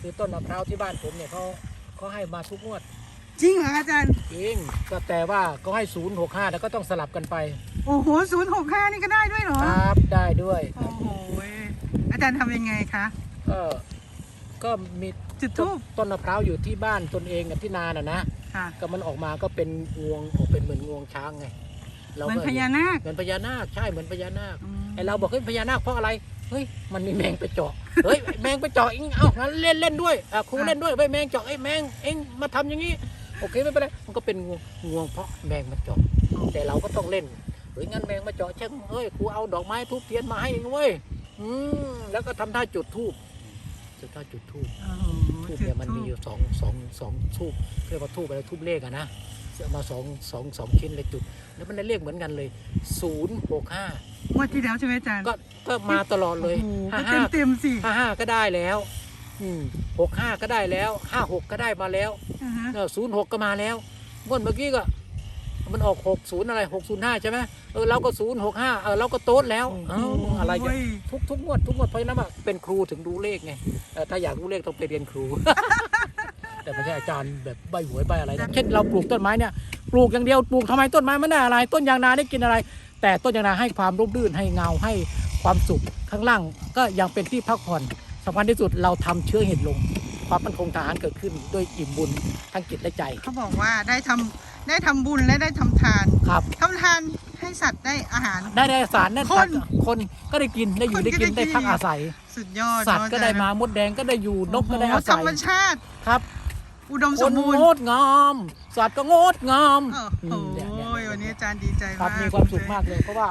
คือต้นมะพร้าวที่บ้านผมเนี่ยเขาเขาให้มาทุกงวด จริงเหรออาจารย์ จริงก็แต่ว่าก็ให้ศูนย์หกห้าแล้วก็ต้องสลับกันไป โอ้โหศูนย์หกห้านี่ก็ได้ด้วยเหรอ ครับได้ด้วยคโอ้รับโหอาจารย์ทำยังไงคะ ก็ก็มีจุดต้ทูนบต้นมะพร้าวอยู่ที่บ้านตนเองกับที่นาน่ะนะ ค่ะ ก็มันออกมาก็เป็นงวงออกเป็นเหมือนงวงช้างไงเราเหมือนก็พญานาค เหมือนพญานาคใช่เหมือนพญานาคอืมไอเราบอกเฮ้ยพญานาคเพราะอะไร เฮ้ยมันมีแมงไปเจาะเฮ้ยแมงไปเจาะเองเอ้างั้นเล่นเล่นด้วยอะครูเล่นด้วยไปแมงเจาะไอ้ยแมงเองมาทำอย่างนี้โอเคไม่เป็นไรมันก็เป็นงวงงวงเพราะแมงมันเจาะแต่เราก็ต้องเล่นเฮ้ยงั้นแมงมาเจาะเช่งเฮ้ยครูเอาดอกไม้ทูบเทียนมาให้เองเว้ยอืมแล้วก็ทำท่าจุดทูบจุดท่าจุดทูบโอ้โหทูบจุดเนี่ยมันธูมีปอยู่สองสองสองทูบเรียกว่าทูบอะไรทูบเลขอะนะเอามาสองสองสองชิ้นเลยจุด แล้วมันได้เลขเหมือนกันเลยศูนย์หกห้า งวดที่แล้วใช่ไหมอาจารย์ก็ก็มาตลอดเลยโอ้โหห้าก็เต็ห้ามเต็มๆสิห้าห้าก็ได้แล้วหกห้าก็ได้แล้วห้าหกก็ได้มาแล้วอ่าฮะศูนย์หกก็มาแล้วงวดเมื่อกี้ก็ มันออกหกศูนย์อะไรหกศูนย์ห้าใช่ไหมเออเราก็ศูนย์หกห้าเออเราก็โต๊ดแล้วเอ้าอะไรกันโยทุกทุกงวดทุกงวดเพราะฉะนั้นอะเป็นครูถึงรู้เลขไงเออถ้าอยากรู้เลขต้องไปเรียนครู แต่ไม่ใช่อาจารย์แบบใบหวยใบอะไรนะเช่นเราปลูกต้นไม้เนี่ยปลูกอย่างเดียวปลูกทำไมต้นไม้ไม่ได้อะไร ต้นยางนาได้กินอะไร แต่ต้นยางนาให้ความร่มรื่นให้เงาให้ความสุขข้างล่างก็ยังเป็นที่พักผ่อนสำคัญที่สุดเราทำเชื้อเห็ดลง ความมั่นคงทหารเกิดขึ้นด้วยอิ่มบุญทั้งจิตและใจ เขาบอกว่าได้ทำได้ทำบุญและได้ทำทานครับทำทานให้สัตว์ได้อาหาร ได้ได้สารนั่นคนคนก็ได้กินได้อยู่คนได้ก็กินได้ได้พักกินอาศัย สุดยอดสัตว์เนอะก็ได้อาจารย์มามดแดงก็ได้อยู่นกก็ได้โอ้อาโหธรศัยรมชาติครับ อุดมคสนมบูรณ์งดงามสัตว์ก็งดงาม วันนี้อาจารย์ดีใจครับมากมีความสุขมากเลย เพราะว่า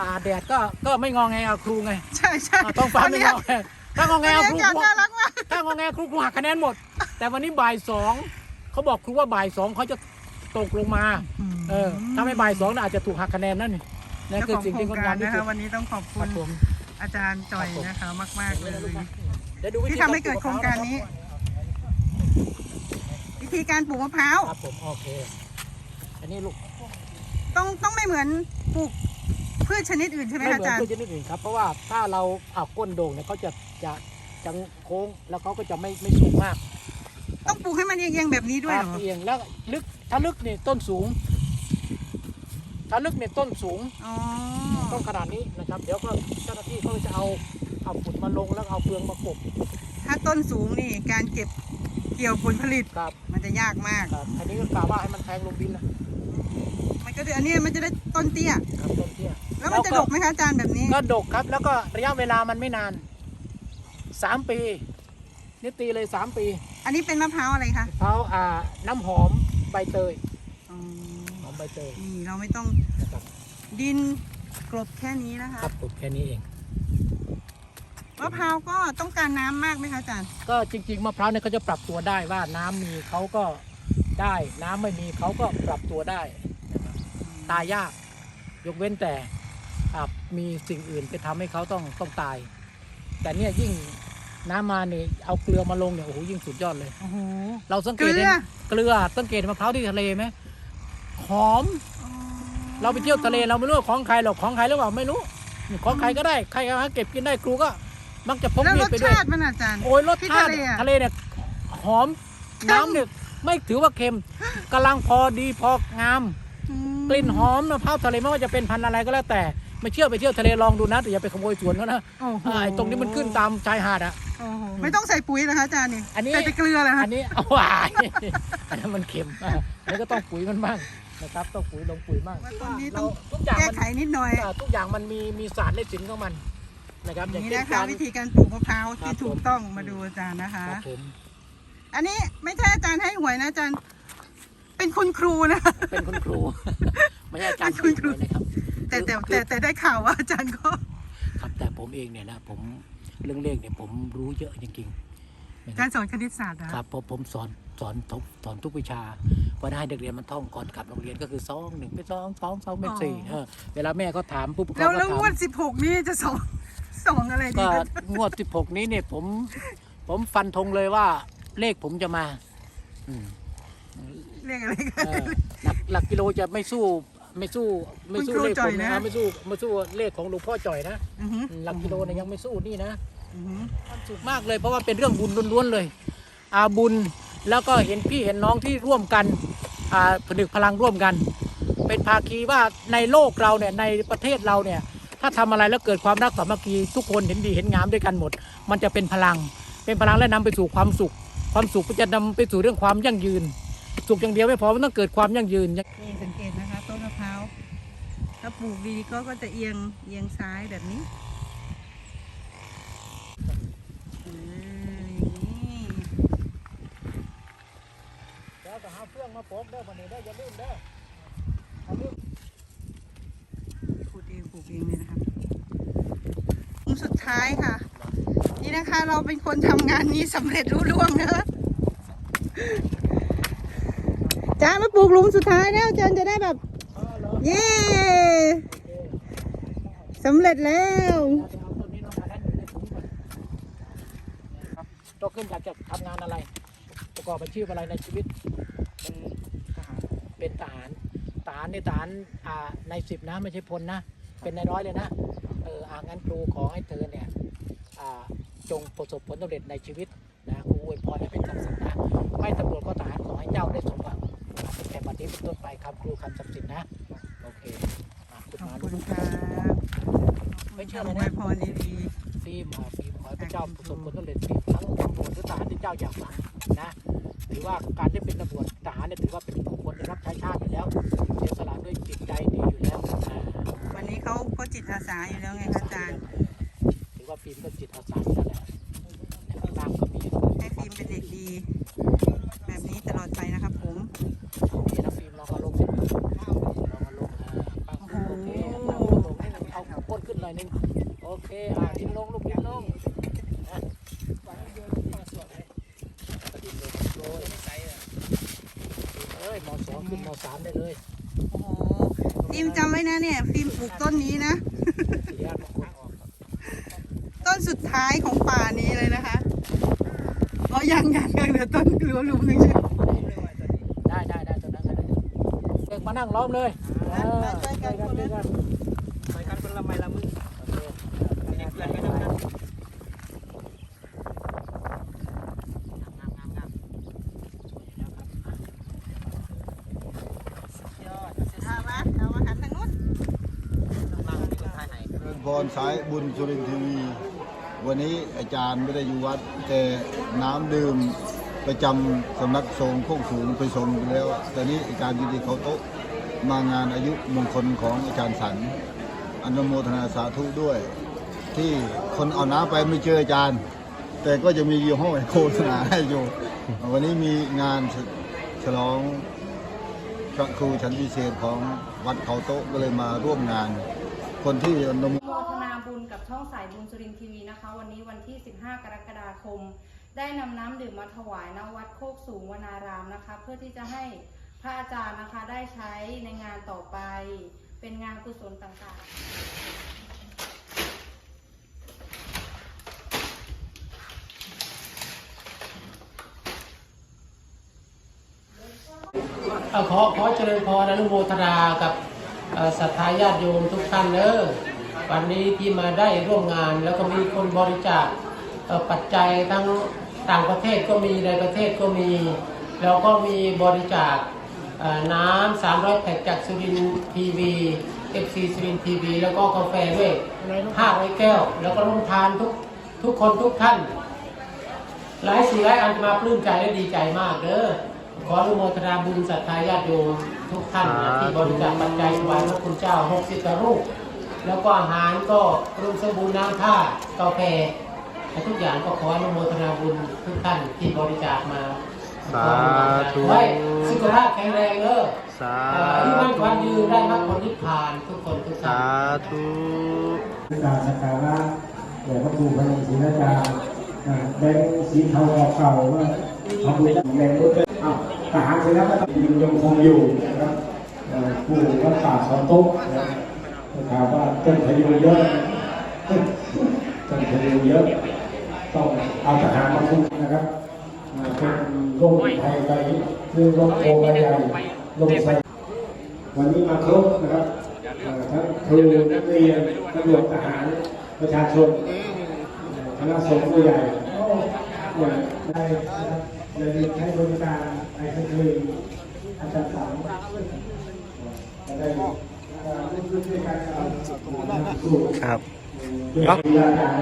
อ่าแดดก็ก็ไม่งอแงเอาครูไงใช่ใช่อ่าต้องฟ้าวันไม่นี้งอแงถ้างอแงวันเอานี้ครูอากาศน่ารักมากถ้างอแงครูครูหักคะแนนหมด แต่วันนี้บ่ายสองเขาบอกครูว่าบ่ายสองเขาจะตกลงมาเออถ้าไม่บ่ายสองน่ะอาจจะถูกหักคะแนนนั่นนี่นั่นเจ้าคือของสิ่งโครที่งงดกางารมที่นะสุคะดวันนี้ต้องขอบคคุรับณผมอาจารย์จ่อยนะคะมาก ๆเลย เดี๋ยวดูวิธีที่ทำให้เกิดโครงการนี้ วิธีการปลูกมะพร้าว ครับผมโอเค อันนี้ลูก ต้องต้องไม่เหมือนปลูกพืชชนิดอื่นใช่ไหมไม่คะเหมือาอนจารย์ พืชชนิดอื่นครับ เพราะว่าถ้าเราเอาก้นโด่งเนี่ยเขาจะจะจะโค้งแล้วเขาก็จะไม่ไม่สูงมากต้องปลูกให้มันเอียงๆแบบนี้ด้วยคเหรัรบอเอียงแล้วลึกถ้าลึกเนี่ยต้นสูง ถ้าลึกเนี่ยต้นสูงอ๋อ ต้นขนาดนี้นะครับ เดี๋ยวก็เจ้าหน้าที่เขาจะเอาเอาฝุ่นมาลงแล้วเอาเฟืองมากบถ้าต้นสูงนี่การเก็บเกี่ยวผลผลิตครับมันจะยากมาก ครับอันนี้ก็กล่าวว่าให้มันแทงลงดินนะมัน ก็จะอันนี้มันจะได้ต้นเตี้ย ครับต้นเตี้ยแล้วมันจะดกไหมคะอาจารย์แบบนี้ ก็ดกครับ แล้วก็ระยะเวลามันไม่นานสามปีนี่ตีเลยสามปีอันนี้เป็นมะพร้าวอะไรคะเขาอ่าน้ำหอมใบเตยอ๋อหอมใบเตยนี่เราไม่ต้องนะครับดินกลบแค่นี้นะคะครับผมแค่นี้เอง มะพร้าวก็ต้องการน้ำมากไหมคะอาจารย์ก็จริง ๆมะพร้าวเนี่ยเขาจะปรับตัวได้ว่าน้ำมีเขาก็ได้ น้ำไม่มีเขาก็ปรับตัวได้นะครับ ตายยาก ยกเว้นแต่อ่ามีสิ่งอื่นไปทำให้เขาต้องต้องตาย แต่เนี่ยยิ่งน้ำมาเนี่ยเอาเกลือมาลงเนี่ยโอ้โหยิ่งสุดยอดเลยโอ้โหเราสังเกเกตลืเห็อนเกลือสังเกตมะพร้าวที่ทะเลไหมหอม เราไปเที่ยวทะเลเราไม่รู้ว่าของใครหรอกของใครหรือเปล่าไม่รู้ของใครก็ได้ใครเอามาเก็บกินได้ครูก็ มักจะพกแล้วมีรดสไปด้วยชาติมันอาจารย์โอ้ยรสที่ชาติทะเลอะทะเลเนี่ยหอมน้ำเนี่ยไม่ถือว่าเค็มกำลังพอดีพองามอืม กลิ่นหอมมะพร้าวทะเลไม่ว่าจะเป็นพันธุ์อะไรก็แล้วแต่ไม่เชื่อไปเที่ยวทะเลลองดูนะแต่อย่าไปขโมยสวนเขานะโอ้โหอ่าไอ้ตรงนี้มันขึ้นตามชายหาดอะ โอ้โหไม่ต้องใส่ปุ๋ยนะคะอาจารย์นี่อันนี้ ใส่แต่เกลือเหรอคะอันนี้เอาหวายอันนั้นมันเค็มอะอันนี้ก็ต้องปุ๋ยมันบ้างนะครับต้องปุ๋ยลงปุ๋ยบ้างว่าต้นนี้ต้องเราทุกอย่างแก้มันไขนิดหน่อยอ่าทุกอย่างมันมีมีสารในสินของมันนะครับอย่างนี่เช่นนะคะการวิธีการปลูกมะพร้าวครัที่บถูกต้องมาดูอาจารย์นะคะ ครับผมอันนี้ไม่ใช่อาจารย์ให้หวยนะอาจารย์ เป็นคุณครูนะคะเป็นคุณครู ไม่ใช่อาจารย์เป็นคุณครูเลยนะครับแต่แต่แต่แต่ได้ข่าวว่าอาจารย์ก็ครับแต่ผมเองเนี่ยนะผมเรื่องเลขเนี่ยผมรู้เยอะจริงๆนะคการับรสอนคณิตศาสตร์นะครับผมผมสอนสอนทุกสอนทุกวิชาเพราะให้เด็กเรียนมันท่องก่อนกลับโรงเรียนก็คือสองหนึ่งเป็นสองสองสองเป็นสี่เออเวลาแม่เขาถามผู้ปกครแล้อวงก็แล้วถางวมดสิบหกนี่จะสองสองอะไรดีก็คะงวดสิบหกนี้เนี่ยผม ผมฟันธงเลยว่าเลขผมจะมาอืม เรียกอะไรกัน เออหลักหลักกิโลจะไม่สู้ไม่สู้ไม่สู้คุณครูเลขจ่ผอยมนะนะ ไม่สู้ไม่สู้เลขของหลวงพ่อจ่อยนะอือหือหลักกิโลเนี่ยยังไม่สู้นี่นะ อือหือความสุขมากเลยเพราะว่าเป็นเรื่องบุญล้วนๆเลยอาบุญแล้วก็เห็นพี่เห็นน้องที่ร่วมกันอ่าผนึกพลังร่วมกัน เป็นภาคีว่าในโลกเราเนี่ยในประเทศเราเนี่ยถ้าทำอะไรแล้วเกิดความรักสามัคคีทุกคนเห็นดีเห็นงามด้วยกันหมด มันจะเป็นพลัง เป็นพลังและนำไปสู่ความสุข ความสุขก็จะนำไปสู่เรื่องความยั่งยืน สุขอย่างเดียวไม่พอมันต้องเกิดความยั่งยืนนี่สังเกตนะคะต้นมะพร้าวถ้าปลูกดีก็ก็จะเอียงเอียงซ้ายแบบนี้เอออย่างนี้แล้วก็หาเฟื่องมาโปกเด้อวันนี้ได้อย่าลืมเด้อปลูกเองปลูกเองเลยนะครับหลุมสุดท้ายค่ะ นี่นะคะเราเป็นคนทำงานนี้สำเร็จรุ่ล่วงนะคะ จามาปลูกหลุมสุดท้ายแล้วจนจะได้แบบ เย้สำเร็จแล้วเอาต้นนี้ลงมาแล้วอยู่ในถุงก่อนครับโตขึ้นอยากจะทำงานอะไร ประกอบอาชีพอะไรในชีวิต เป็นทหารเป็นทหารทหารในทหารอ่าในสิบนะไม่ใช่พลนะ เป็นในร้อยเลยนะ เอออ่างั้นครูขอให้เธอเนี่ยอ่าจงประสบผลสำเร็จในชีวิตนะครูอวยพรให้เป็นคำสัตย์นะไม่ตำรวจก็ทหารขอให้เจ้าได้สมหวัง ตั้งแต่บัดนี้เป็นต้นไปครับครูคำศักดิ์สิทธิ์นะ โอเคอะคุณขอบมาคุณครับไม่เชื่อเลอยนะ พรดี ฟิล์มอ่าฟิล์มขอให้พระเจ้าประสบผลสำเร็จฟิล์มทั้งตำรวจหรือทหารที่เจ้าอยากฝังนะถือว่าการได้เป็นตำรวจทหารเนี่ยถือว่าเป็นผู้ควรได้รับใช้ชาติอยู่แล้วเสียสละด้วยจิตใจดีอยู่แล้วอ่าวันนี้เขาก็จิตอาสาอยู่แล้วไงคะอาจารย์ ถือว่าฟิล์มก็จิตอาสาอยู่แล้วแหละในข้างล่างก็มี ให้ฟิล์มเป็นเด็กดี แบบนี้ตลอดไปนะครับผมมีนะฟิล์มลองเอาลงสิลองเอาลงอ่าปั้งโอเคตั้งลงลงให้เอาก้นขึ้นหน่อยนึงโอเคอ่าดิ้นลงลูกดิ้นลงนะดิ้นลงโรยเอ้ยมสองขึ้นมสามได้เลยโอ้โหฟิล์มจำไว้นะเนี่ยฟิล์มปลูกต้นนี้นะ สี่ห้าบางคนออกครับ ต้นสุดท้ายของป่านี้เลยนะคะอ๋อ ยังยังยังเหลือต้นเหลือหลุมหนึ่งใช่ไหมได้ได้ได้ตรงนั้นก็ได้เด็กมานั่งล้อมเลยเออช่วยกันช่วยกันช่วยกันไปกันคนละไม้ละมือโอเคเด็กเพื่อนไปนำกันงามงามงามสวยแล้วครับอะยอดเอามาเอามาหันทางนู้นนั่งมีคนไทยให้เริญพรสายบุญสุรินทร์ทีวี วันนี้อาจารย์ไม่ได้อยู่วัด แต่น้ำดื่มประจำสำนักสงฆ์โคกสูงไปส่งไปแล้ว ตอนนี้อาจารย์ยินดีเขาโต๊ะมางานอายุมงคลของอาจารย์สันอนุโมทนาสาธุด้วย ที่คนเอาน้ำไปไม่เจออาจารย์ แต่ก็จะมียี่ห้อโฆษณาให้อยู่ วันนี้มีงานฉลองพระครูชั้นพิเศษของวัดเขาโต๊ะก็เลยมาร่วมงาน คนที่อนุโม กับช่องสายบุญสุรินทีวีนะคะ วันนี้วันที่ 15 กรกฎาคม ได้นำน้ำดื่มมาถวายณวัดโคกสูงวนารามนะคะ เพื่อที่จะให้พระอาจารย์นะคะได้ใช้ในงานต่อไป เป็นงานกุศลต่างๆขอขอเจริญพรอนุโมทนากับศรัทธาญาติโยมทุกท่านเนอ วันนี้ที่มาได้ร่วมงาน แล้วก็มีคนบริจาคปัจจัยทั้งต่างประเทศก็มีในประเทศก็มี แล้วก็มีบริจาคน้ำ300แพ็คจากสุรินทีวีเอฟซีสุรินทีวีแล้วก็กาแฟด้วย500แก้ว แล้วก็ลงทานทุกทุกคนทุกท่าน หลายสิ่งหลายอันมาปลื้มใจและดีใจมากเด้อขออนุโมทนาบุญศรัทธาญาติโยมทุกท่านที่บริจาคปัจจัยถวายพระคุณเจ้า 60กว่ารูป แล้วก็อาหารก็รุ่มสบู่น้ำท่ากาแฟและทุกอย่างก็ขออนุโมทนาบุญทุกท่านที่บริจาคมาสาธุไว้สุขภาพแข็งแรงเด้อสาเอ่ออายุมั่นขวัญยืนได้มรรคผลนิพพานทุกคนทุกท่านสาธุกรารสักการะแด่พระครูพระศรีราชาอ่าแบงค์สีเทาเก่าๆว่าทำบุญแรงพุทธอ้าวทหารเสร็จแล้วก็ต้องยังคงอยู่นะครับเอ่อผู้รักษาเสาโต๊ะนะครับ ข่าวว่าต้นพยุงเยอะต้นพยุงเยอะต้องเอาทหารมาคุมนะครับเป็นโรคภัยไปคือโรคโควิดใหญ่โรคไซวันนี้มาครบนะครับทั้งครูนักเรียนตำรวจทหารประชาชนคณะสงฆ์ผู้ใหญ่โอ้อยากได้นะครับเลยให้บริการไอศครีมอาจารย์สามจะได้ ร่วมด้วยกันกับสูตรครับเป็นพระอาจารย์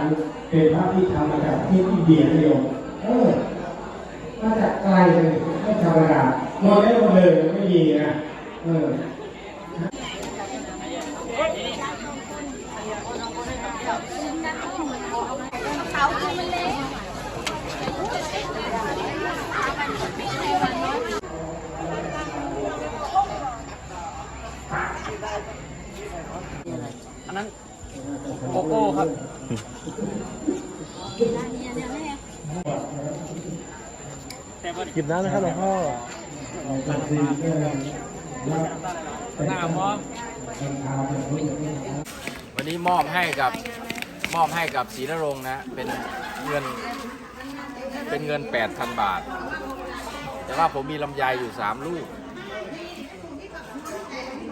เป็นพระที่ทำมาจากที่อินเดียนิยมเออมาจากไกลเลยไม่ธรรมดาหมดได้หมดเลยไม่มีนะเออ อันนั้นโกโก้ครับหยิบน้ำนะครับหลวงพ่อหน้ามอมวันนี้มอบให้กับมอบให้กับศรีนรงค์นะ เป็นเงินเป็นเงิน 8,000 บาท แต่ว่าผมมีลำไยอยู่ 3 ลูก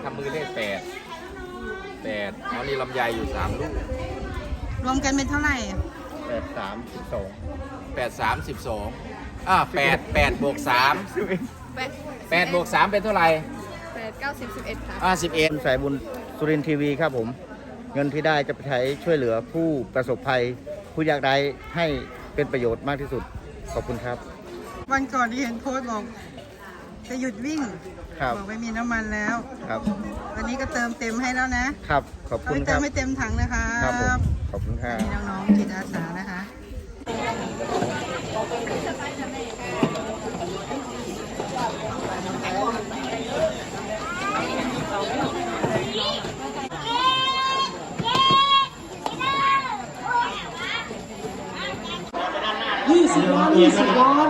ทำมือเลขแปด แปดอ๋อนี่ลำไยอยู่3ลูกรวมกันเป็นเท่าไหร่ แปดสามสิบสองแปดสามสิบสองอ่าแปดแปดบวกสามแปดบวกสามเป็นเท่าไหร่แปดเก้าสิบสิบเอ็ดค่ะ อ่าสิบเอ็ดสายบุญสุรินทร์ทีวีครับผม เงินที่ได้จะไปใช้ช่วยเหลือผู้ประสบภัย ผู้ยากไร้ให้เป็นประโยชน์มากที่สุด ขอบคุณครับ วันก่อนที่เห็นโพสต์บอก จะหยุดวิ่ง ครับ บอกไม่มีน้ำมันแล้ว ครับ วันนี้ก็เติมเต็มให้แล้วนะครับ ขอบเอาคุไปณคเติรัมบ ให้เต็มถังนะคะครับผม ขอบคุณครับนี่น้องๆจิตอาสานะคะ ยี่สิบล้านยี่สิบล้าน